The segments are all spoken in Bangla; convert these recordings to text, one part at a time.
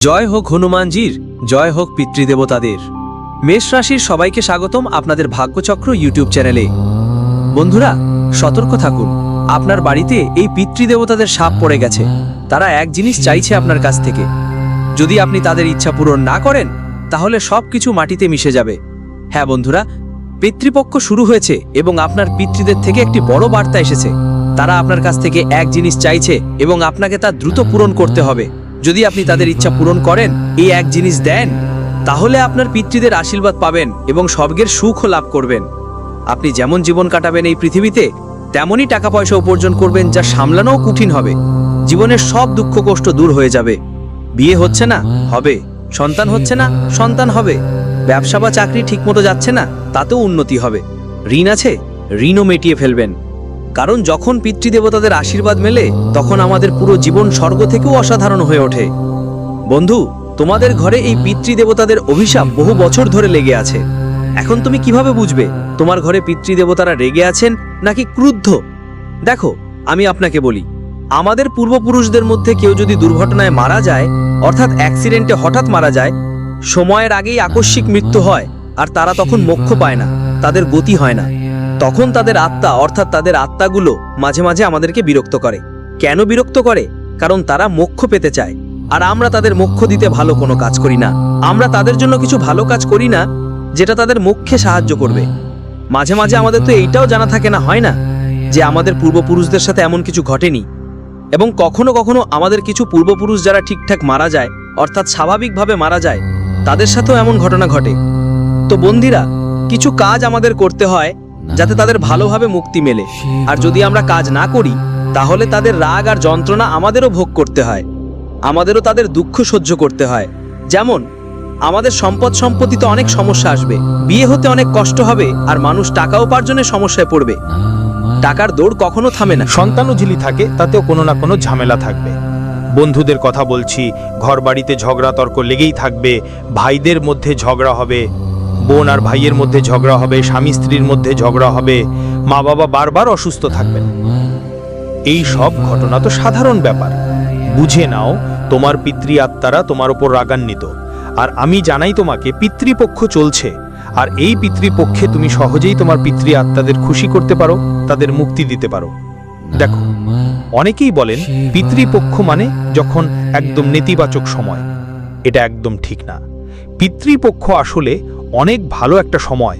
জয় হোক হনুমানজির, জয় হোক পিতৃদেবতাদের। মেষ রাশির সবাইকে স্বাগতম আপনাদের ভাগ্যচক্র ইউটিউব চ্যানেলে। বন্ধুরা, সতর্ক থাকুন, আপনার বাড়িতে এই পিতৃদেবতাদের সাপ পড়ে গেছে। তারা এক জিনিস চাইছে আপনার কাছ থেকে। যদি আপনি তাদের ইচ্ছা পূরণ না করেন, তাহলে সব কিছু মাটিতে মিশে যাবে। হ্যাঁ বন্ধুরা, পিতৃপক্ষ শুরু হয়েছে এবং আপনার পিতৃদের থেকে একটি বড় বার্তা এসেছে। তারা আপনার কাছ থেকে এক জিনিস চাইছে এবং আপনাকে তা দ্রুত পূরণ করতে হবে। যদি আপনি তাদের ইচ্ছা পূরণ করেন, এই এক জিনিস দেন, তাহলে আপনার পিতৃদের আশীর্বাদ পাবেন এবং স্বর্গের সুখও লাভ করবেন। আপনি যেমন জীবন কাটাবেন এই পৃথিবীতে, তেমনই টাকা পয়সা উপার্জন করবেন যা সামলানোও কঠিন হবে। জীবনের সব দুঃখ কষ্ট দূর হয়ে যাবে। বিয়ে হচ্ছে না, হবে। সন্তান হচ্ছে না, সন্তান হবে। ব্যবসা বা চাকরি ঠিকমতো যাচ্ছে না, তাতেও উন্নতি হবে। ঋণ আছে, ঋণও মেটিয়ে ফেলবেন। কারণ যখন পিতৃদেবতাদের আশীর্বাদ মেলে, তখন আমাদের পুরো জীবন স্বর্গ থেকেও অসাধারণ হয়ে ওঠে। বন্ধু, তোমাদের ঘরে এই পিতৃদেবতাদের অভিশাপ বহু বছর ধরে লেগে আছে। এখন তুমি কীভাবে বুঝবে তোমার ঘরে পিতৃদেবতারা রেগে আছেন নাকি ক্রুদ্ধ? দেখো, আমি আপনাকে বলি, আমাদের পূর্বপুরুষদের মধ্যে কেউ যদি দুর্ঘটনায় মারা যায়, অর্থাৎ অ্যাক্সিডেন্টে হঠাৎ মারা যায়, সময়ের আগেই আকস্মিক মৃত্যু হয় আর তারা তখন মোক্ষ পায় না, তাদের গতি হয় না। তখন তাদের আত্মা, অর্থাৎ তাদের আত্মাগুলো মাঝে মাঝে আমাদেরকে বিরক্ত করে। কেন বিরক্ত করে? কারণ তারা মোক্ষ পেতে চায়। আর আমরা তাদের মোক্ষ দিতে ভালো কোনো কাজ করি না। আমরা তাদের জন্য কিছু ভালো কাজ করি না, যেটা তাদের মোক্ষে সাহায্য করবে। মাঝে মাঝে আমাদের তো এইটাও জানা থাকে না, হয় না? যে আমাদের পূর্বপুরুষদের সাথে এমন কিছু ঘটেনি। এবং কখনো কখনো আমাদের কিছু পূর্বপুরুষ যারা ঠিকঠাক মারা যায়, অর্থাৎ স্বাভাবিকভাবে মারা যায়, তাদের সাথেও এমন ঘটনা ঘটে। তো বন্দিরা কিছু কাজ আমাদের করতে হয় যাতে তাদের ভালোভাবে মুক্তি মেলে। আর যদি আমরা কাজ না করি, তাহলে তাদের রাগ আর যন্ত্রণা আমাদেরও ভোগ করতে হয়। আমাদেরও তাদের দুঃখ সহ্য করতে হয়। যেমন, আমাদের সম্পদ সম্পত্তিতে অনেক সমস্যা আসবে। বিয়ে হতে অনেক কষ্ট হবে, আর মানুষ টাকা উপার্জনের সমস্যায় পড়বে। টাকার দৌড় কখনো থামে না। সন্তানও ঝিলি থাকে, তাতেও কোনো না কোনো ঝামেলা থাকবে। বন্ধুদের কথা বলছি ঘর বাড়িতে ঝগড়া তর্ক লেগেই থাকবে, ভাইদের মধ্যে ঝগড়া হবে। বোন আর ভাইয়ের মধ্যে ঝগড়া হবে, স্বামী স্ত্রীর মধ্যে ঝগড়া হবে মা বাবা বারবার অসুস্থ থাকবেন। এই সব ঘটনা তো সাধারণ ব্যাপার। বুঝে নাও, তোমার পিতৃ আত্মারা তোমার ওপর রাগান্বিত। আর আমি জানাই তোমাকে, পিতৃপক্ষ চলছে। আর এই পিতৃপক্ষে তুমি সহজেই তোমার পিতৃ আত্মাদের খুশি করতে পারো, তাদের মুক্তি দিতে পারো। দেখো, অনেকেই বলেন, পিতৃপক্ষ মানে যখন একদম নেতিবাচক সময়। এটা একদম ঠিক না। পিতৃপক্ষ আসলে অনেক ভালো একটা সময়।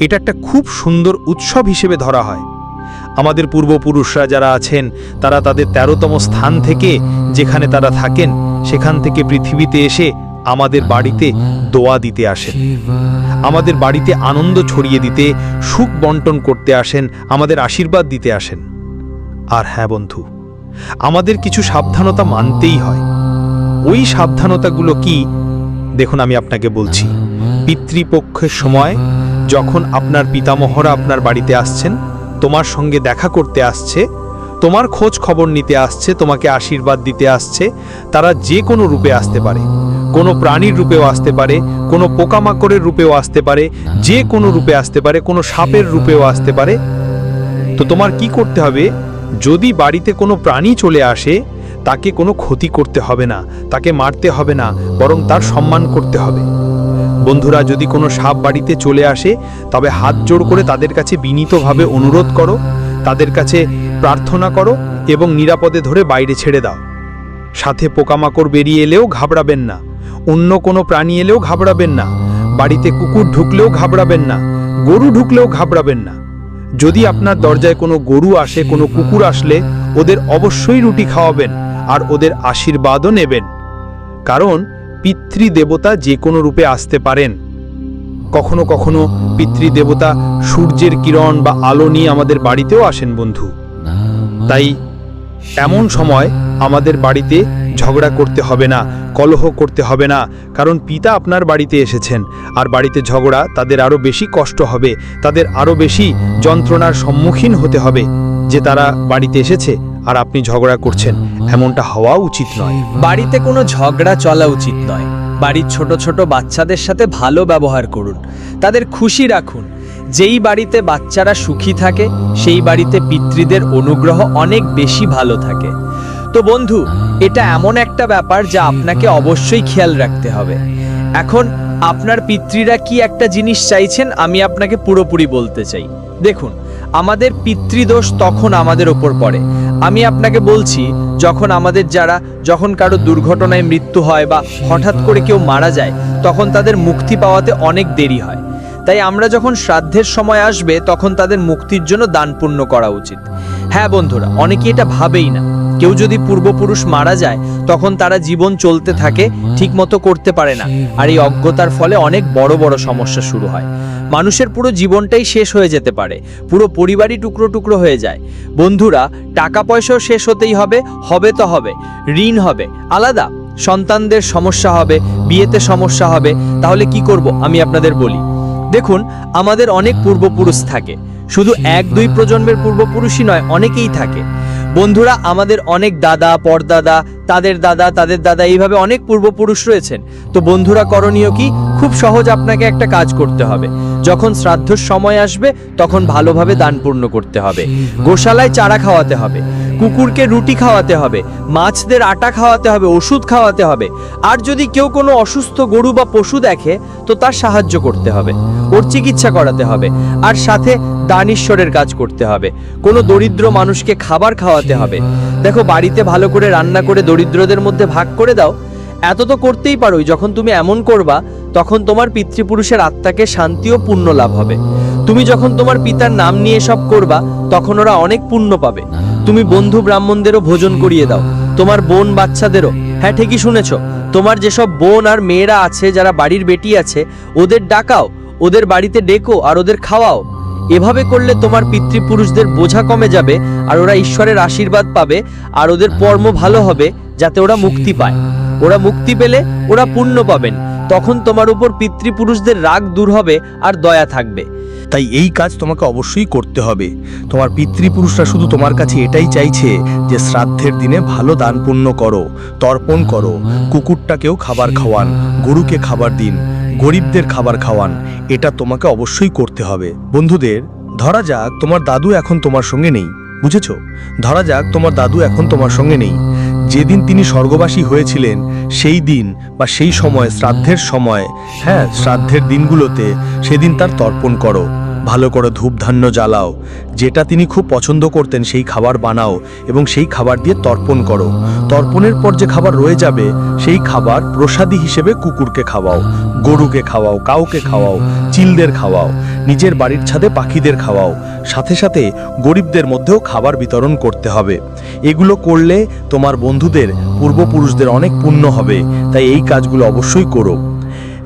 এটা একটা খুব সুন্দর উৎসব হিসেবে ধরা হয়। আমাদের পূর্বপুরুষরা যারা আছেন, তারা তাদের তেরোতম স্থান থেকে যেখানে তারা থাকেন, সেখান থেকে পৃথিবীতে এসে আমাদের বাড়িতে দোয়া দিতে আসেন। আমাদের বাড়িতে আনন্দ ছড়িয়ে দিতে, সুখ বন্টন করতে আসেন, আমাদের আশীর্বাদ দিতে আসেন। আর হ্যাঁ বন্ধু, আমাদের কিছু সাবধানতা মানতেই হয়। ওই সাবধানতাগুলো কি? দেখুন আমি আপনাকে বলছি। পিতৃপক্ষের সময় যখন আপনার পিতামহরা আপনার বাড়িতে আসছেন, তোমার সঙ্গে দেখা করতে আসছে, তোমার খোঁজ খবর নিতে আসছে, তোমাকে আশীর্বাদ দিতে আসছে, তারা যে কোনো রূপে আসতে পারে। কোনো প্রাণীর রূপেও আসতে পারে, কোনো পোকামাকড়ের রূপেও আসতে পারে, যে কোনো রূপে আসতে পারে, কোনো সাপের রূপেও আসতে পারে। তো তোমার কি করতে হবে? যদি বাড়িতে কোনো প্রাণী চলে আসে, তাকে কোনো ক্ষতি করতে হবে না, তাকে মারতে হবে না, বরং তার সম্মান করতে হবে। বন্ধুরা, যদি কোনো সাপ বাড়িতে চলে আসে, তবে হাত জোড় করে তাদের কাছে বিনীতভাবে অনুরোধ করো, তাদের কাছে প্রার্থনা করো এবং নিরাপদে ধরে বাইরে ছেড়ে দাও। সাথে পোকামাকড় বেরিয়ে এলেও ঘাবড়াবেন না, অন্য কোনো প্রাণী এলেও ঘাবড়াবেন না, বাড়িতে কুকুর ঢুকলেও ঘাবড়াবেন না, গরু ঢুকলেও ঘাবড়াবেন না। যদি আপনার দরজায় কোনো গরু আসে, কোনো কুকুর আসলে, ওদের অবশ্যই রুটি খাওয়াবেন আর ওদের আশীর্বাদও নেবেন। কারণ পিতৃদেবতা যে কোনো রূপে আসতে পারেন। কখনো কখনো পিতৃদেবতা সূর্যের কিরণ বা আলো নিয়ে আমাদের বাড়িতেও আসেন বন্ধু। তাই এমন সময় আমাদের বাড়িতে ঝগড়া করতে হবে না, কলহ করতে হবে না, কারণ পিতা আপনার বাড়িতে এসেছেন। আর বাড়িতে ঝগড়া তাদের আরও বেশি কষ্ট হবে, তাদের আরও বেশি যন্ত্রণার সম্মুখীন হতে হবে যে তারা বাড়িতে এসেছে। আর আপনি ঝগড়া করছেন, এমনটা হওয়া উচিত নয়। বাড়িতে কোনো ঝগড়া চলা উচিত নয়। বাড়ির ছোট ছোট বাচ্চাদের সাথে ভালো ব্যবহার করুন। তাদের খুশি রাখুন। যেই বাড়িতে বাচ্চারা সুখী থাকে, সেই বাড়িতে পিতৃদের অনুগ্রহ অনেক বেশি ভালো থাকে। তো বন্ধু, এটা এমন একটা ব্যাপার যা আপনাকে অবশ্যই খেয়াল রাখতে হবে। এখন আপনার পিতৃরা কি একটা জিনিস চাইছেন, আমি আপনাকে পুরোপুরি বলতে চাই। দেখুন আমাদের পিতৃদোষ তখন আমাদের ওপর পড়ে। আমি আপনাকে বলছি, যখন আমাদের যারা, যখন কারও দুর্ঘটনায় মৃত্যু হয় বা হঠাৎ করে কেউ মারা যায়, তখন তাদের মুক্তি পাওয়াতে অনেক দেরি হয়। তাই আমরা যখন শ্রাদ্ধের সময় আসবে, তখন তাদের মুক্তির জন্য দান পুণ্য করা উচিত। হ্যাঁ বন্ধুরা, অনেকে এটা ভাবেই না। কেউ যদি পূর্বপুরুষ মারা যায়, তখন তারা জীবন চলতে থাকে, ঠিকমতো করতে পারে না। আর এই অজ্ঞতার ফলে অনেক বড় বড় সমস্যা শুরু হয়। মানুষের পুরো জীবনটাই শেষ হয়ে যেতে পারে। পুরো পরিবারই টুকরো টুকরো হয়ে যায়। বন্ধুরা, টাকা পয়সাও শেষ হতেই হবে হবে তো হবে। ঋণ হবে, আলাদা। সন্তানদের সমস্যা হবে, বিয়েতে সমস্যা হবে। তাহলে কি করব, আমি আপনাদের বলি। দেখুন, আমাদের অনেক পূর্বপুরুষ থাকে। শুধু এক দুই প্রজন্মের পূর্বপুরুষই নয়, অনেকেই থাকে। বন্ধুরা, আমাদের অনেক দাদা, পরদাদা, তাদের দাদা তাদের দাদা, এইভাবে অনেক পূর্বপুরুষ রয়েছেন। তো বন্ধুরা, করণীয় কি? খুব সহজ আপনাকে একটা কাজ করতে হবে। যখন শ্রাদ্ধর সময় আসবে, তখন ভালোভাবে দান পূর্ণ করতে হবে। গোশালায় চারা খাওয়াতে হবে। কুকুরকে রুটি খাওয়াতে হবে, মাছদের আটা খাওয়াতে হবে, ওষুধ খাওয়াতে হবে। আর যদি কেউ কোনো অসুস্থ গরু বা পশু দেখে, তো তার সাহায্য করতে হবে, ওর চিকিৎসা করাতে হবে, আর সাথে দান ঈশ্বরের কাজ করতে হবে। কোনো দরিদ্র মানুষকে খাবার খাওয়াতে হবে। দেখো, বাড়িতে ভালো করে রান্না করে দরিদ্রদের মধ্যে ভাগ করে দাও, এত তো করতেই পারোই, যখন তুমি এমন করবা, তখন তোমার পিতৃপুরুষের আত্মাকে শান্তি ও পুণ্য লাভ হবে। তুমি যখন তোমার পিতার নাম নিয়ে সব করবা, তখন ওরা অনেক পুণ্য পাবে। তুমি বন্ধু ব্রাহ্মণদেরও ভোজন করিয়ে দাও। তোমার বোন বাচ্চাদেরও। হ্যাঁ ঠিকই শুনেছ। তোমার যেসব বোন আর মেয়েরা আছে, যারা বাড়ির বেটি আছে, ওদের ডাকাও, ওদের বাড়িতে ডেকো আর ওদের খাওয়াও। এভাবে করলে তোমার পিতৃপুরুষদের বোঝা কমে যাবে আর ওরা ঈশ্বরের আশীর্বাদ পাবে আর ওদের কর্ম ভালো হবে যাতে ওরা মুক্তি পায়। ওরা মুক্তি পেলে ওরা পুণ্য পাবেন। তখন তোমার উপর পিতৃপুরুষদের রাগ দূর হবে আর দয়া থাকবে। তাই এই কাজ তোমাকে অবশ্যই করতে হবে। তোমার পিতৃপুরুষরা শুধু তোমার কাছে এটাই চাইছে যে শ্রাদ্ধের দিনে ভালো দান পুণ্য করো, তর্পণ করো, কুকুরটাকেও খাবার খাওয়ান, গরুকে খাবার দিন, গরিবদের খাবার খাওয়ান, এটা তোমাকে অবশ্যই করতে হবে। বন্ধুদের, ধরা যাক তোমার দাদু এখন তোমার সঙ্গে নেই, বুঝেছ? ধরা যাক তোমার দাদু এখন তোমার সঙ্গে নেই। যেদিন তিনি স্বর্গবাসী হয়েছিলেন, সেই দিন বা সেই সময়, শ্রাদ্ধের সময় হ্যাঁ শ্রাদ্ধের দিনগুলোতে সেদিন তার তর্পণ করো। ভালো করে ধূপধান্য জ্বালাও। যেটা তিনি খুব পছন্দ করতেন সেই খাবার বানাও এবং সেই খাবার দিয়ে তর্পণ করো। তর্পণের পর যে খাবার রয়ে যাবে, সেই খাবার প্রসাদী হিসেবে কুকুরকে খাওয়াও, গরুকে খাওয়াও, কাউকে খাওয়াও, চিলদের খাওয়াও, নিজের বাড়ির ছাদে পাখিদের খাওয়াও। সাথে সাথে গরিবদের মধ্যেও খাবার বিতরণ করতে হবে। এগুলো করলে তোমার বন্ধুদের, পূর্বপুরুষদের অনেক পুণ্য হবে। তাই এই কাজগুলো অবশ্যই করো।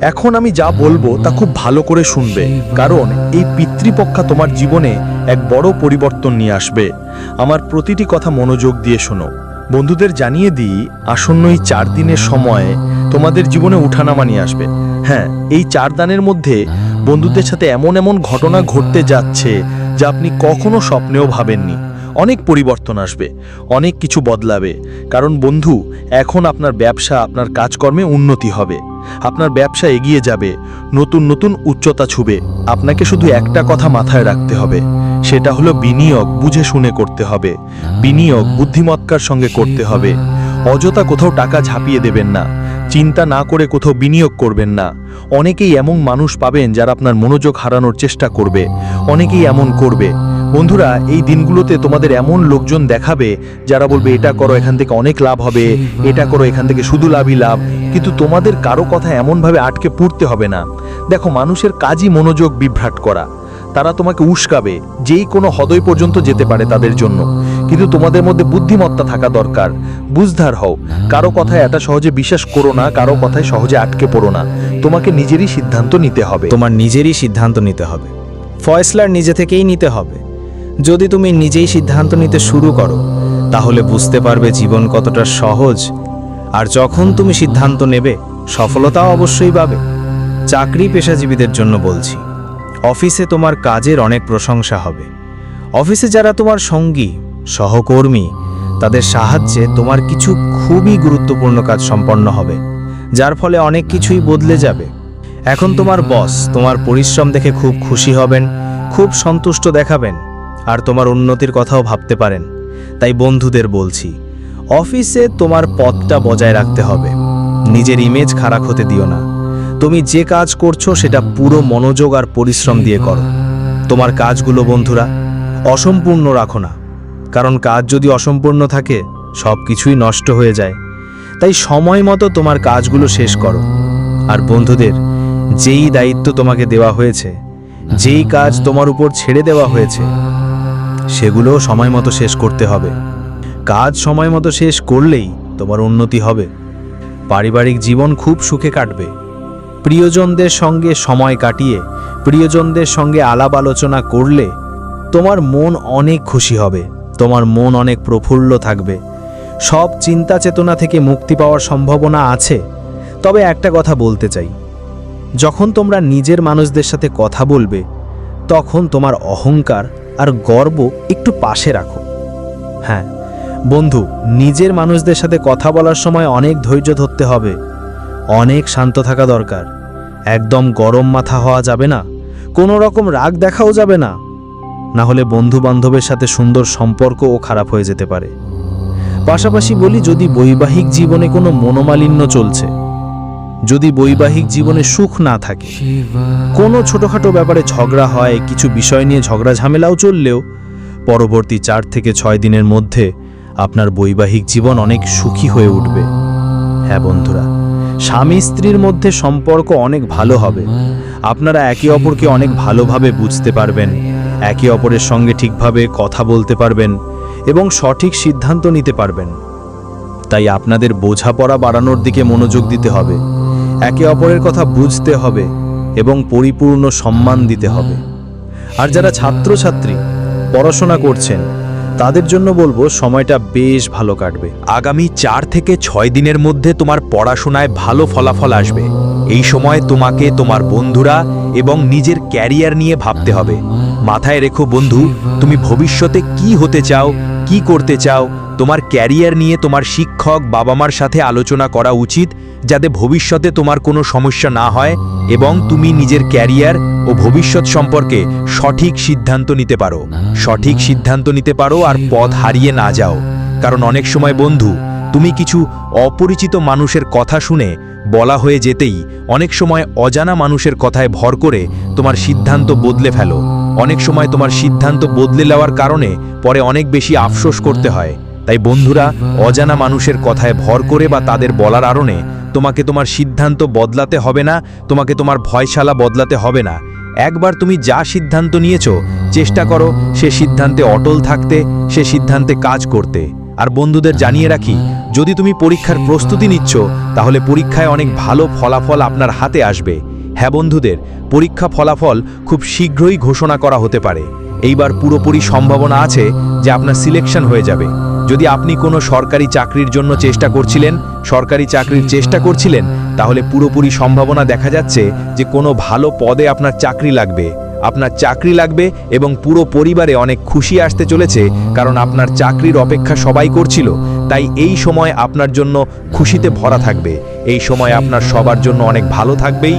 এখন আমি যা বলব তা খুব ভালো করে শুনবে, কারণ এই পিতৃপক্ষা তোমার জীবনে এক বড় পরিবর্তন নিয়ে আসবে। আমার প্রতিটি কথা মনোযোগ দিয়ে শোনো। বন্ধুদের জানিয়ে দিই আসন্ন এই চার দিনের সময় তোমাদের জীবনে উঠানামা নিয়ে আসবে। হ্যাঁ এই চার দানের মধ্যে বন্ধুদের সাথে এমন এমন ঘটনা ঘটতে যাচ্ছে যা আপনি কখনো স্বপ্নেও ভাবেননি। অনেক পরিবর্তন আসবে, অনেক কিছু বদলাবে। কারণ বন্ধু, এখন আপনার ব্যবসা, আপনার কাজকর্মে উন্নতি হবে। আপনার ব্যবসা এগিয়ে যাবে, নতুন নতুন উচ্চতা ছুবে। আপনাকে শুধু একটা কথা মাথায় রাখতে হবে, সেটা হলো বিনিয়োগ বুঝে শুনে করতে হবে। বিনিয়োগ বুদ্ধিমত্তার সঙ্গে করতে হবে। অযথা কোথাও টাকা ঝাঁপিয়ে দেবেন না, চিন্তা না করে কোথাও বিনিয়োগ করবেন না। অনেকেই এমন মানুষ পাবেন যারা আপনার মনোযোগ হারানোর চেষ্টা করবে, অনেকেই এমন করবে। বন্ধুরা, এই দিনগুলোতে তোমাদের এমন লোকজন দেখাবে যারা বলবে, এটা করো, এখান থেকে অনেক লাভ হবে, এটা করো, এখান থেকে শুধু লাভই লাভ। কিন্তু তোমাদের কারও কথা এমনভাবে আটকে পড়তে হবে না। দেখো, মানুষের কাজই মনোযোগ বিভ্রাট করা। তারা তোমাকে উস্কাবে, যেই কোনো হদয় পর্যন্ত যেতে পারে তাদের জন্য। কিন্তু তোমাদের মধ্যে বুদ্ধিমত্তা থাকা দরকার। বুঝধার হও, কারও কথায় এটা সহজে বিশ্বাস করো না, কারও কথায় সহজে আটকে পড়ো না। তোমাকে নিজেরই সিদ্ধান্ত নিতে হবে। তোমার নিজেরই সিদ্ধান্ত নিতে হবে। ফয়সলার নিজে থেকেই নিতে হবে। যদি তুমি নিজেই সিদ্ধান্ত নিতে শুরু করো, তাহলে বুঝতে পারবে জীবন কতটা সহজ। আর যখন তুমি সিদ্ধান্ত নেবে সফলতাও অবশ্যই পাবে। চাকরি পেশাজীবীদের জন্য বলছি, অফিসে তোমার কাজের অনেক প্রশংসা হবে। অফিসে যারা তোমার সঙ্গী, সহকর্মী, তাদের সাহায্যে তোমার কিছু খুবই গুরুত্বপূর্ণ কাজ সম্পন্ন হবে, যার ফলে অনেক কিছুই বদলে যাবে। এখন তোমার বস, তোমার পরিশ্রম দেখে খুব খুশি হবেন, খুব সন্তুষ্ট দেখাবেন। আর তোমার উন্নতির কথাও ভাবতে পারেন। তাই বন্ধুদের বলছি, অফিসে তোমার পথটা বজায় রাখতে হবে। নিজের ইমেজ খারাপ হতে দিও না। তুমি যে কাজ করছ সেটা পুরো মনোযোগ আর পরিশ্রম দিয়ে করো। তোমার কাজগুলো বন্ধুরা, অসম্পূর্ণ রাখো না। কারণ কাজ যদি অসম্পূর্ণ থাকে সব কিছুই নষ্ট হয়ে যায়। তাই সময় মতো তোমার কাজগুলো শেষ করো। আর বন্ধুদের, যেই দায়িত্ব তোমাকে দেওয়া হয়েছে, যেই কাজ তোমার উপর ছেড়ে দেওয়া হয়েছে সেগুলোও সময় মতো শেষ করতে হবে। কাজ সময় মতো শেষ করলেই তোমার উন্নতি হবে। পারিবারিক জীবন খুব সুখে কাটবে। প্রিয়জনদের সঙ্গে সময় কাটিয়ে, প্রিয়জনদের সঙ্গে আলাপ আলোচনা করলে তোমার মন অনেক খুশি হবে, তোমার মন অনেক প্রফুল্ল থাকবে। সব চিন্তা চেতনা থেকে মুক্তি পাওয়ার সম্ভাবনা আছে। তবে একটা কথা বলতে চাই। যখন তোমরা নিজের মানুষদের সাথে কথা বলবে, তখন তোমার অহংকার আর গর্ব একটু পাশে রাখো। হ্যাঁ বন্ধু, নিজের মানুষদের সাথে কথা বলার সময় অনেক ধৈর্য ধরতে হবে। অনেক শান্ত থাকা দরকার। একদম গরম মাথা হওয়া যাবে না। কোনো রকম রাগ দেখাও যাবে না। না হলে বন্ধু বান্ধবের সাথে সুন্দর সম্পর্কও খারাপ হয়ে যেতে পারে। পাশাপাশি বলি, যদি বৈবাহিক জীবনে কোনো মনোমালিন্য চলছে যদি বৈবাহিক জীবনে সুখ না থাকে। কোনো ছোটোখাটো ব্যাপারে ঝগড়া হয়, কিছু বিষয় নিয়ে ঝগড়া ঝামেলাও চললেও পরবর্তী চার থেকে ছয় দিনের মধ্যে আপনার বৈবাহিক জীবন অনেক সুখী হয়ে উঠবে। হ্যাঁ বন্ধুরা, স্বামী স্ত্রীর মধ্যে সম্পর্ক অনেক ভালো হবে। আপনারা একে অপরকে অনেক ভালোভাবে বুঝতে পারবেন, একে অপরের সঙ্গে ঠিকভাবে কথা বলতে পারবেন এবং সঠিক সিদ্ধান্ত নিতে পারবেন। তাই আপনাদের বোঝাপড়া বাড়ানোর দিকে মনোযোগ দিতে হবে। একে অপরের কথা বুঝতে হবে এবং পরিপূর্ণ সম্মান দিতে হবে। আর যারা ছাত্রছাত্রী, পড়াশোনা করছেন, তাদের জন্য বলব সময়টা বেশ ভালো কাটবে। আগামী চার থেকে ছয় দিনের মধ্যে তোমার পড়াশোনায় ভালো ফলাফল আসবে। এই সময় তোমাকে, তোমার বন্ধুরা এবং নিজের ক্যারিয়ার নিয়ে ভাবতে হবে। মাথায় রেখো বন্ধু, তুমি ভবিষ্যতে কি হতে চাও, কি করতে চাও তোমার ক্যারিয়ার নিয়ে তোমার শিক্ষক বাবা মার সাথে আলোচনা করা উচিত যাতে ভবিষ্যতে তোমার কোনো সমস্যা না হয় এবং তুমি নিজের ক্যারিয়ার ও ভবিষ্যৎ সম্পর্কে সঠিক সিদ্ধান্ত নিতে পারো। সঠিক সিদ্ধান্ত নিতে পারো আর পথ হারিয়ে না যাও। কারণ অনেক সময় বন্ধু, তুমি কিছু অপরিচিত মানুষের কথা শুনে বলা হয়ে যেতেই অনেক সময় অজানা মানুষের কথায় ভর করে তোমার সিদ্ধান্ত বদলে ফেলো। অনেক সময় তোমার সিদ্ধান্ত বদলে নেওয়ার কারণে পরে অনেক বেশি আফসোস করতে হয়। তাই বন্ধুরা, অজানা মানুষের কথায় ভর করে বা তাদের বলার আরণে তোমাকে তোমার সিদ্ধান্ত বদলাতে হবে না, তোমাকে তোমার ভয়শালা বদলাতে হবে না। একবার তুমি যা সিদ্ধান্ত নিয়েছো, চেষ্টা করো সে সিদ্ধান্তে অটল থাকতে, সে সিদ্ধান্তে কাজ করতে। আর বন্ধুদের জানিয়ে রাখি, যদি তুমি পরীক্ষার প্রস্তুতি নিচ্ছ, তাহলে পরীক্ষায় অনেক ভালো ফলাফল আপনার হাতে আসবে। হ্যাঁ বন্ধুদের, পরীক্ষা ফলাফল খুব শীঘ্রই ঘোষণা করা হতে পারে। এইবার পুরোপুরি সম্ভাবনা আছে যে আপনার সিলেকশন হয়ে যাবে। যদি আপনি কোনো সরকারি চাকরির জন্য চেষ্টা করছিলেন, সরকারি চাকরির চেষ্টা করছিলেন, তাহলে পুরোপুরি সম্ভাবনা দেখা যাচ্ছে যে কোনো ভালো পদে আপনার চাকরি লাগবে। আপনার চাকরি লাগবে এবং পুরো পরিবারে অনেক খুশি আসতে চলেছে, কারণ আপনার চাকরির অপেক্ষা সবাই করছিল। তাই এই সময় আপনার জন্য খুশিতে ভরা থাকবে। এই সময় আপনার সবার জন্য অনেক ভালো থাকবেই।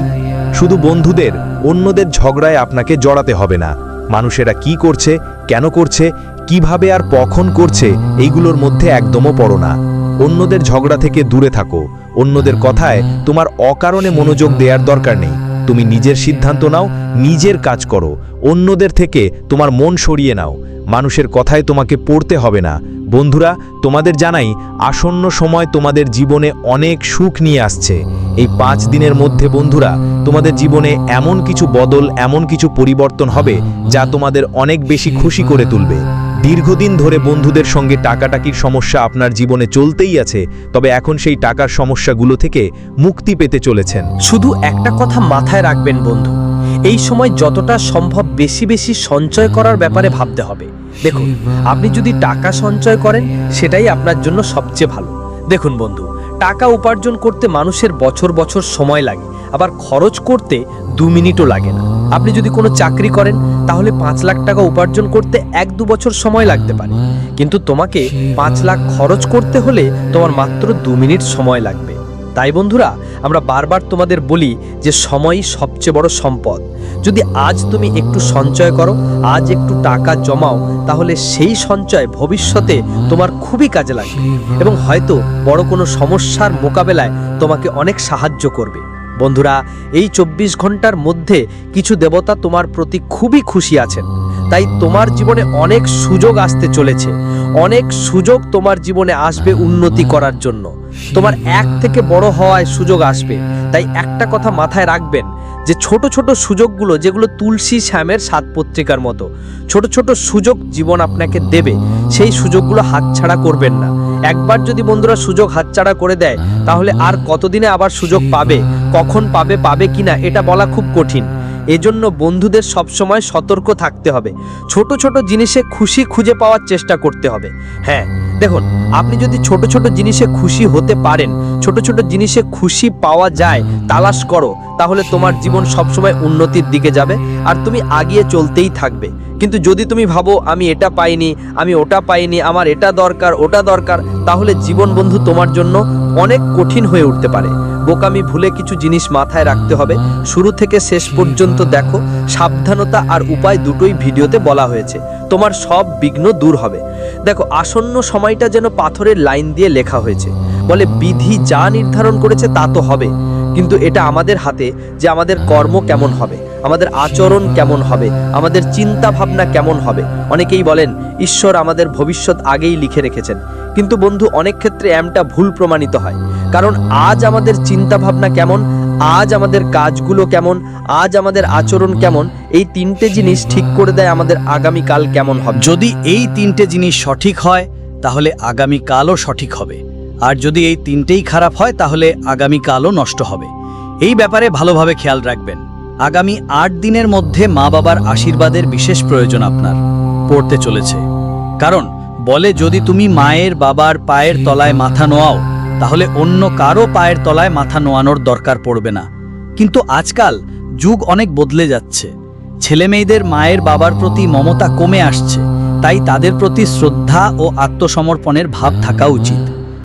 শুধু বন্ধুদের, অন্যদের ঝগড়ায় আপনাকে জড়াতে হবে না। মানুষেরা কি করছে, কেন করছে, কীভাবে আর কখন করছে, এইগুলোর মধ্যে একদমও পড়ো না। অন্যদের ঝগড়া থেকে দূরে থাকো। অন্যদের কথায় তোমার অকারণে মনোযোগ দেওয়ার দরকার নেই। তুমি নিজের সিদ্ধান্ত নাও, নিজের কাজ করো। অন্যদের থেকে তোমার মন সরিয়ে নাও। মানুষের কথায় তোমাকে পড়তে হবে না। বন্ধুরা, তোমাদের জানাই আসন্ন সময় তোমাদের জীবনে অনেক সুখ নিয়ে আসছে। এই পাঁচ দিনের মধ্যে বন্ধুরা, তোমাদের জীবনে এমন কিছু বদল, এমন কিছু পরিবর্তন হবে যা তোমাদের অনেক বেশি খুশি করে তুলবে। দীর্ঘদিন ধরে বন্ধুদের সঙ্গে টাকাটাকির সমস্যা আপনার জীবনে চলতেই আছে, তবে এখন সেই টাকার সমস্যাগুলো থেকে মুক্তি পেতে চলেছেন। শুধু একটা কথা মাথায় রাখবেন বন্ধু এই সময় যতটা সম্ভব বেশি বেশি সঞ্চয় করার ব্যাপারে ভাবতে হবে। দেখুন, আপনি যদি টাকা সঞ্চয় করেন, সেটাই আপনার জন্য সবচেয়ে ভালো। দেখুন বন্ধু, টাকা উপার্জন করতে মানুষের বছর বছর সময় লাগে, আবার খরচ করতে দু মিনিটও লাগে না। আপনি যদি কোনো চাকরি করেন, তাহলে পাঁচ লাখ টাকা উপার্জন করতে এক দু বছর সময় লাগতে পারে। কিন্তু তোমাকে পাঁচ লাখ খরচ করতে হলে তোমার মাত্র দু মিনিট সময় লাগবে। তাই বন্ধুরা আমরা বারবার তোমাদের বলি যে সময়ই সবচেয়ে বড় সম্পদ। যদি আজ তুমি একটু সঞ্চয় করো, আজ একটু টাকা জমাও, তাহলে সেই সঞ্চয় ভবিষ্যতে তোমার খুবই কাজে লাগবে এবং হয়তো বড় কোনো সমস্যার মোকাবেলায় তোমাকে অনেক সাহায্য করবে। বন্ধুরা, এই চব্বিশ ঘণ্টার মধ্যে কিছু দেবতা তোমার প্রতি খুবই খুশি আছেন। তাই তোমার জীবনে অনেক সুযোগ আসতে চলেছে। অনেক সুযোগ তোমার জীবনে আসবে উন্নতি করার জন্য। তোমার এক থেকে বড় হওয়ায় সুযোগ আসবে। তাই একটা কথা মাথায় রাখবেন যে ছোট ছোট সুযোগগুলো যেগুলো তুলসী শ্যামের সাত পত্রিকার মতো ছোট ছোট সুযোগ জীবন আপনাকে দেবে। সেই সুযোগগুলো হাতছাড়া করবেন না। একবার যদি বন্ধুরা সুযোগ হাতছাড়া করে দেয় তাহলে আর কতদিনে আবার সুযোগ পাবে? কখন পাবে পাবে কিনা এটা বলা খুব কঠিন। এজন্য বন্ধুদের সবসময় সতর্ক থাকতে হবে। ছোট ছোট জিনিসে খুশি খুঁজে পাওয়ার চেষ্টা করতে হবে। হ্যাঁ দেখুন, আপনি যদি ছোট ছোট জিনিসে খুশি হতে পারেন, ছোট ছোট জিনিসে খুশি পাওয়া যায়, তালাশ করো, তাহলে তোমার জীবন সবসময় উন্নতির দিকে যাবে আর তুমি আগিয়ে চলতেই থাকবে। কিন্তু যদি তুমি ভাবো, আমি এটা পাইনি, আমি ওটা পাইনি, আমার এটা দরকার, ওটা দরকার, তাহলে জীবন বন্ধু তোমার জন্য অনেক কঠিন হয়ে উঠতে পারে। বোকামি ভুলে কিছু জিনিস মাথায় রাখতে হবে। শুরু থেকে শেষ পর্যন্ত দেখো, সাবধানতা আর উপায় দুটোই ভিডিওতে বলা হয়েছে। তোমার সব বিঘ্ন দূর হবে। দেখো, আসন্ন সময়টা যেন পাথরের লাইন দিয়ে লেখা হয়েছে। বলে, বিধি যা নির্ধারণ করেছে তা তো হবে। কিন্তু এটা আমাদের হাতে যে আমাদের কর্ম কেমন হবে, আমাদের আচরণ কেমন হবে, আমাদের চিন্তা ভাবনা কেমন হবে। অনেকেই বলেন, ঈশ্বর আমাদের ভবিষ্যৎ আগেই লিখে রেখেছেন। কিন্তু বন্ধু, অনেক ক্ষেত্রে এমটা ভুল প্রমাণিত হয়। কারণ আজ আমাদের চিন্তা ভাবনা কেমন, আজ আমাদের কাজগুলো কেমন, আজ আমাদের আচরণ কেমন, এই তিনটে জিনিস ঠিক করে দেয় আমাদের আগামীকাল কেমন হবে। যদি এই তিনটে জিনিস সঠিক হয়, তাহলে আগামীকালও সঠিক হবে। আর যদি এই তিনটেই খারাপ হয়, তাহলে আগামীকালও নষ্ট হবে। এই ব্যাপারে ভালোভাবে খেয়াল রাখবেন। আগামী আট দিনের মধ্যে মা বাবার আশীর্বাদের বিশেষ প্রয়োজন আপনার, পড়তে চলেছে। কারণ বলে, যদি তুমি মায়ের বাবার পায়ের তলায় মাথা নোয়াও, তাহলে অন্য কারও পায়ের তলায় মাথা নোয়ানোর দরকার পড়বে না। কিন্তু আজকাল যুগ অনেক বদলে যাচ্ছে। ছেলেমেয়েদের মায়ের বাবার প্রতি মমতা কমে আসছে। তাই তাদের প্রতি শ্রদ্ধা ও আত্মসমর্পণের ভাব থাকা উচিত।